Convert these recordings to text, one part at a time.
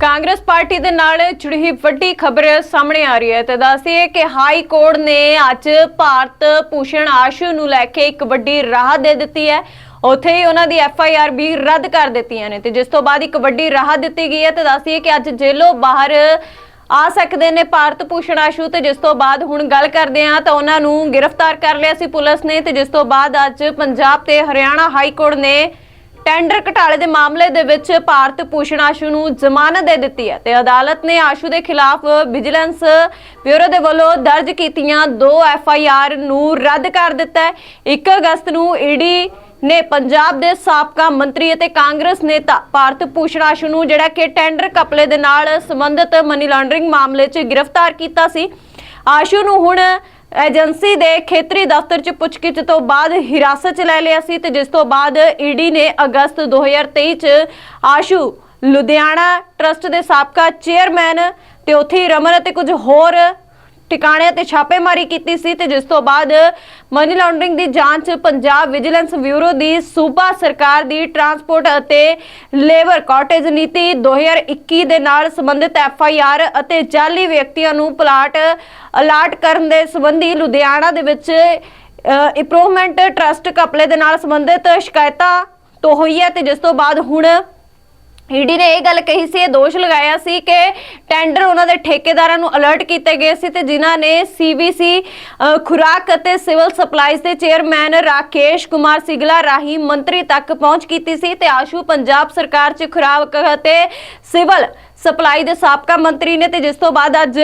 Congress party ਦੇ ਨਾਲ ਜੁੜੀ ਵੱਡੀ ਖਬਰ ਸਾਹਮਣੇ ਆ ਰਹੀ ਹੈ ਤੇ ਦੱਸਦੀਏ ਕਿ ਹਾਈ ਕੋਰਟ ਨੇ ਅੱਜ ਭਾਰਤ ਭੂਸ਼ਣ ਆਸ਼ੂ ਨੂੰ ਲੈ ਕੇ ਇੱਕ ਵੱਡੀ ਰਾਹਤ ਦੇ ਦਿੱਤੀ ਹੈ। ਉੱਥੇ ਹੀ ਉਹਨਾਂ ਦੀ ਐਫ ਆਈ ਆਰ ਵੀ ਰੱਦ ਕਰ ਦਿੱਤੀਆਂ ਨੇ ਤੇ ਜਿਸ ਤੋਂ ਬਾਅਦ ਇੱਕ ਵੱਡੀ ਰਾਹਤ ਦਿੱਤੀ ਗਈ ਹੈ ਤੇ ਦੱਸਦੀਏ ਕਿ ਅੱਜ ਜੇਲੋਂ ਬਾਹਰ ਆ ਸਕਦੇ ਨੇ ਭਾਰਤ ਭੂਸ਼ਣ ਆਸ਼ੂ ਤੇ ਜਿਸ ਤੋਂ ਬਾਅਦ ਹੁਣ ਗੱਲ ਕਰਦੇ ਹਾਂ ਤਾਂ ਉਹਨਾਂ ਨੂੰ ਗ੍ਰਿਫਤਾਰ ਕਰ ਲਿਆ ਸੀ ਪੁਲਿਸ ਨੇ ਤੇ ਜਿਸ ਤੋਂ ਬਾਅਦ ਅੱਜ ਪੰਜਾਬ ਤੇ ਹਰਿਆਣਾ ਹਾਈ ਕੋਰਟ ਨੇ ਟੈਂਡਰ ਘਟਾਲੇ ਦੇ ਮਾਮਲੇ ਦੇ ਵਿੱਚ ਭਾਰਤ ਭੂਸ਼ਣ ਆਸ਼ੂ ਨੂੰ ਜ਼ਮਾਨਤ ਦੇ ਦਿੱਤੀ ਹੈ ਤੇ ਅਦਾਲਤ ਨੇ ਆਸ਼ੂ ਦੇ ਖਿਲਾਫ ਵਿਜੀਲੈਂਸ ਬਿਊਰੋ ਦੇ ਵੱਲੋਂ ਦਰਜ ਕੀਤੀਆਂ ਦੋ ਐਫ ਆਈ ਆਰ ਨੂੰ ਰੱਦ ਕਰ ਦਿੱਤਾ ਹੈ। 1 ਅਗਸਤ ਨੂੰ ਈਡੀ ਨੇ ਪੰਜਾਬ ਦੇ ਸਾਬਕਾ ਮੰਤਰੀ ਅਤੇ ਕਾਂਗਰਸ ਨੇਤਾ ਭਾਰਤ ਭੂਸ਼ਣ ਆਸ਼ੂ ਨੂੰ ਜਿਹੜਾ ਕਿ ਟੈਂਡਰ ਕਪਲੇ ਦੇ ਨਾਲ ਸੰਬੰਧਿਤ ਮਨੀ ਲਾਂਡਰਿੰਗ ਮਾਮਲੇ 'ਚ ਗ੍ਰਿਫਤਾਰ ਕੀਤਾ ਸੀ। ਆਸ਼ੂ ਨੂੰ ਹੁਣ ਏਜੰਸੀ ਦੇ ਖੇਤਰੀ ਦਫ਼ਤਰ 'ਚ ਪੁੱਛਗਿੱਛ ਤੋਂ ਬਾਅਦ ਹਿਰਾਸਤ 'ਚ ਲੈ ਲਿਆ ਸੀ ਤੇ ਜਿਸ ਤੋਂ ਬਾਅਦ ਈਡੀ ਨੇ ਅਗਸਤ 2023 'ਚ ਆਸ਼ੂ ਲੁਧਿਆਣਾ ਟਰਸਟ ਦੇ ਸਾਬਕਾ ਚੇਅਰਮੈਨ ਤੇ ਉੱਥੇ ਹੀ ਰਮਨ ਅਤੇ ਕੁਝ ਹੋਰ ਟਿਕਾਣਿਆਂ ਤੇ ਛਾਪੇਮਾਰੀ ਕੀਤੀ ਸੀ ਤੇ ਜਿਸ ਤੋਂ ਬਾਅਦ ਮਨੀ ਲਾਂਡਰਿੰਗ ਦੀ ਜਾਂਚ ਪੰਜਾਬ ਵਿਜੀਲੈਂਸ ਬਿਊਰੋ ਦੀ ਸੂਬਾ ਸਰਕਾਰ ਦੀ ਟਰਾਂਸਪੋਰਟ ਅਤੇ ਲੇਬਰ ਕਾਟੇਜ ਨੀਤੀ 2021 ਦੇ ਨਾਲ ਸੰਬੰਧਿਤ ਐਫ ਆਈ ਆਰ ਅਤੇ ਜਾਲੀ ਵਿਅਕਤੀਆਂ ਨੂੰ ਪਲਾਟ ਅਲਾਟ ਕਰਨ ਦੇ ਸੰਬੰਧੀ ਲੁਧਿਆਣਾ ਦੇ ਵਿੱਚ ਇੰਪਰੂਵਮੈਂਟ ਟਰਸਟ ਕਪਲੇ ਦੇ ਨਾਲ ਸੰਬੰਧਿਤ ਸ਼ਿਕਾਇਤਾਂ ਤੋਂ ਹੋਈ ਹੈ ਤੇ ਜਿਸ ਤੋਂ ਬਾਅਦ ਹੁਣ ਈਡੀ ਨੇ ਇਹ ਗੱਲ ਕਹੀ ਸੀ, ਇਹ ਦੋਸ਼ ਲਗਾਇਆ ਸੀ ਕਿ ਟੈਂਡਰ ਉਹਨਾਂ ਦੇ ਠੇਕੇਦਾਰਾਂ ਨੂੰ ਅਲਰਟ ਕੀਤੇ ਗਏ ਸੀ ਤੇ ਜਿਨ੍ਹਾਂ ਨੇ ਸੀਬੀਸੀ ਖੁਰਾਕ ਅਤੇ ਸਿਵਲ ਸਪਲਾਈਜ਼ ਦੇ ਚੇਅਰਮੈਨ ਰਾਕੇਸ਼ ਕੁਮਾਰ ਸਿਗਲਾ ਰਾਹੀਂ ਮੰਤਰੀ ਤੱਕ ਪਹੁੰਚ ਕੀਤੀ ਸੀ ਤੇ ਆਸ਼ੂ ਪੰਜਾਬ ਸਰਕਾਰ 'ਚ ਖੁਰਾਕ ਅਤੇ ਸਿਵਲ ਸਪਲਾਈ ਦੇ ਸਾਬਕਾ ਮੰਤਰੀ ਨੇ ਤੇ ਜਿਸ ਤੋਂ ਬਾਅਦ ਅੱਜ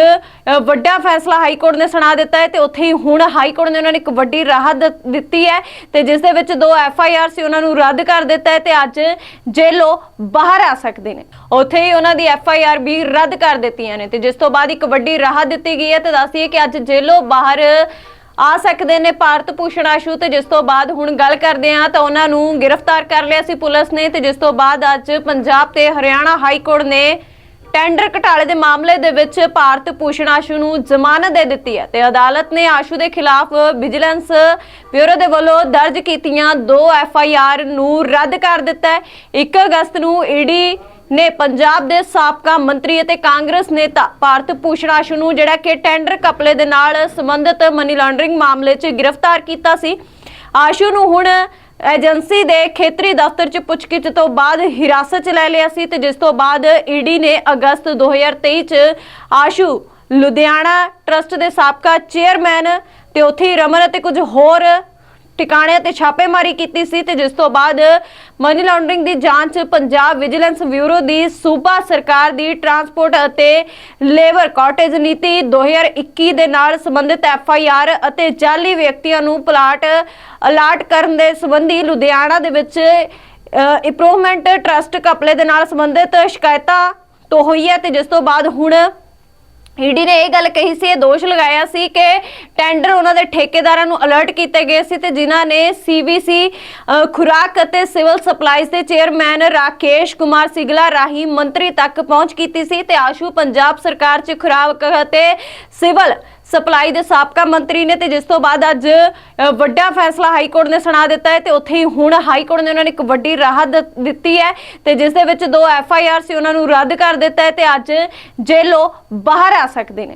ਵੱਡਾ ਫੈਸਲਾ ਹਾਈ ਕੋਰਟ ਨੇ ਸੁਣਾ ਦਿੱਤਾ ਹੈ ਤੇ ਉੱਥੇ ਹੀ ਹੁਣ ਹਾਈ ਕੋਰਟ ਨੇ ਉਹਨਾਂ ਨੇ ਇੱਕ ਵੱਡੀ ਰਾਹਤ ਦਿੱਤੀ ਹੈ ਤੇ ਜਿਸ ਦੇ ਵਿੱਚ ਦੋ ਐਫ ਆਈ ਆਰ ਸੀ ਉਹਨਾਂ ਨੂੰ ਰੱਦ ਕਰ ਦਿੱਤਾ ਹੈ ਤੇ ਅੱਜ ਜੇਲੋਂ ਬਾਹਰ ਆ ਸਕਦੇ ਨੇ। ਉੱਥੇ ਹੀ ਉਹਨਾਂ ਦੀ ਐਫ ਆਈ ਆਰ ਵੀ ਰੱਦ ਕਰ ਦਿੱਤੀਆਂ ਨੇ ਤੇ ਜਿਸ ਤੋਂ ਬਾਅਦ ਇੱਕ ਵੱਡੀ ਰਾਹਤ ਦਿੱਤੀ ਗਈ ਹੈ ਤੇ ਦੱਸਦੀਏ ਕਿ ਅੱਜ ਜੇਲੋਂ ਬਾਹਰ ਆ ਸਕਦੇ ਨੇ ਭਾਰਤ ਭੂਸ਼ਣ ਆਸ਼ੂ ਤੇ ਜਿਸ ਤੋਂ ਬਾਅਦ ਹੁਣ ਗੱਲ ਕਰਦੇ ਹਾਂ ਤਾਂ ਉਹਨਾਂ ਨੂੰ ਗ੍ਰਿਫਤਾਰ ਕਰ ਲਿਆ ਸੀ ਪੁਲਿਸ ਨੇ ਤੇ ਜਿਸ ਤੋਂ ਬਾਅਦ ਅੱਜ ਪੰਜਾਬ ਤੇ ਹਰਿਆਣਾ ਹਾਈ ਕੋਰਟ ਨੇ ਟੈਂਡਰ ਘਟਾਲੇ ਦੇ ਮਾਮਲੇ ਦੇ ਵਿੱਚ ਭਾਰਤ ਭੂਸ਼ਣ ਆਸ਼ੂ ਨੂੰ ਜ਼ਮਾਨਤ ਦੇ ਦਿੱਤੀ ਹੈ ਤੇ ਅਦਾਲਤ ਨੇ ਆਸ਼ੂ ਦੇ ਖਿਲਾਫ ਵਿਜੀਲੈਂਸ ਬਿਊਰੋ ਦੇ ਵੱਲੋਂ ਦਰਜ ਕੀਤੀਆਂ ਦੋ ਐਫ ਆਈ ਆਰ ਨੂੰ ਰੱਦ ਕਰ ਦਿੱਤਾ ਹੈ। 1 ਅਗਸਤ ਨੂੰ ਈਡੀ ਨੇ ਪੰਜਾਬ ਦੇ ਸਾਬਕਾ ਮੰਤਰੀ ਅਤੇ ਕਾਂਗਰਸ ਨੇਤਾ ਭਾਰਤ ਭੂਸ਼ਣ ਆਸ਼ੂ ਨੂੰ ਜਿਹੜਾ ਕਿ ਟੈਂਡਰ ਕਪਲੇ ਦੇ ਨਾਲ ਸੰਬੰਧਿਤ ਮਨੀ ਲਾਂਡਰਿੰਗ ਮਾਮਲੇ 'ਚ ਗ੍ਰਿਫਤਾਰ ਕੀਤਾ ਸੀ। ਆਸ਼ੂ ਨੂੰ ਹੁਣ ਏਜੰਸੀ ਦੇ ਖੇਤਰੀ ਦਫ਼ਤਰ 'ਚ ਪੁੱਛਗਿੱਛ ਤੋਂ ਬਾਅਦ ਹਿਰਾਸਤ 'ਚ ਲੈ ਲਿਆ ਸੀ ਤੇ ਜਿਸ ਤੋਂ ਬਾਅਦ ਈਡੀ ਨੇ ਅਗਸਤ 2023 'ਚ ਆਸ਼ੂ ਲੁਧਿਆਣਾ ਟਰਸਟ ਦੇ ਸਾਬਕਾ ਚੇਅਰਮੈਨ ਤੇ ਉੱਥੇ ਰਮਨ ਅਤੇ ਕੁਝ ਹੋਰ ਟਿਕਾਣਿਆਂ ਤੇ ਛਾਪੇਮਾਰੀ ਕੀਤੀ ਸੀ ਤੇ ਜਿਸ ਤੋਂ ਬਾਅਦ ਮਨੀ ਲਾਂਡਰਿੰਗ ਦੀ ਜਾਂਚ ਪੰਜਾਬ ਵਿਜੀਲੈਂਸ ਬਿਊਰੋ ਦੀ ਸੂਬਾ ਸਰਕਾਰ ਦੀ ਟਰਾਂਸਪੋਰਟ ਅਤੇ ਲੇਬਰ ਕਾਟੇਜ ਨੀਤੀ 2021 ਦੇ ਨਾਲ ਸੰਬੰਧਿਤ ਐਫ ਆਈ ਆਰ ਅਤੇ ਜਾਲੀ ਵਿਅਕਤੀਆਂ ਨੂੰ ਪਲਾਟ ਅਲਾਟ ਕਰਨ ਦੇ ਸੰਬੰਧੀ ਲੁਧਿਆਣਾ ਦੇ ਵਿੱਚ ਇੰਪਰੂਵਮੈਂਟ ਟਰਸਟ ਕਪਲੇ ਦੇ ਨਾਲ ਸੰਬੰਧਿਤ ਸ਼ਿਕਾਇਤਾਂ ਤੋਂ ਹੋਈ ਹੈ ਤੇ ਜਿਸ ਤੋਂ ਬਾਅਦ ਹੁਣ ਈਡੀ ਨੇ ਇਹ ਗੱਲ ਕਹੀ ਸੀ, ਇਹ ਦੋਸ਼ ਲਗਾਇਆ ਸੀ ਕਿ ਟੈਂਡਰ ਉਹਨਾਂ ਦੇ ਠੇਕੇਦਾਰਾਂ ਨੂੰ ਅਲਰਟ ਕੀਤੇ ਗਏ ਸੀ ਤੇ ਜਿਨ੍ਹਾਂ ਨੇ ਸੀਬੀਸੀ ਖੁਰਾਕ ਅਤੇ ਸਿਵਲ ਸਪਲਾਈਜ਼ ਦੇ ਚੇਅਰਮੈਨ ਰਾਕੇਸ਼ ਕੁਮਾਰ ਸਿਗਲਾ ਰਾਹੀਂ ਮੰਤਰੀ ਤੱਕ ਪਹੁੰਚ ਕੀਤੀ ਸੀ ਤੇ ਆਸ਼ੂ ਪੰਜਾਬ ਸਰਕਾਰ 'ਚ ਖੁਰਾਕ ਅਤੇ ਸਿਵਲ ਸਪਲਾਈ ਦੇ ਸਾਬਕਾ ਮੰਤਰੀ ਨੇ ਤੇ ਜਿਸ ਤੋਂ ਬਾਅਦ ਅੱਜ ਵੱਡਾ ਫੈਸਲਾ ਹਾਈ ਕੋਰਟ ਨੇ ਸੁਣਾ ਦਿੱਤਾ ਹੈ ਤੇ ਉੱਥੇ ਹੀ ਹੁਣ ਹਾਈ ਕੋਰਟ ਨੇ ਉਹਨਾਂ ਨੇ ਇੱਕ ਵੱਡੀ ਰਾਹਤ ਦਿੱਤੀ ਹੈ ਤੇ ਜਿਸ ਦੇ ਵਿੱਚ ਦੋ ਐਫ ਆਈ ਆਰ ਸੀ ਉਹਨਾਂ ਨੂੰ ਰੱਦ ਕਰ ਦਿੱਤਾ ਹੈ ਤੇ ਅੱਜ ਜੇਲੋਂ ਬਾਹਰ ਆ ਸਕਦੇ ਨੇ।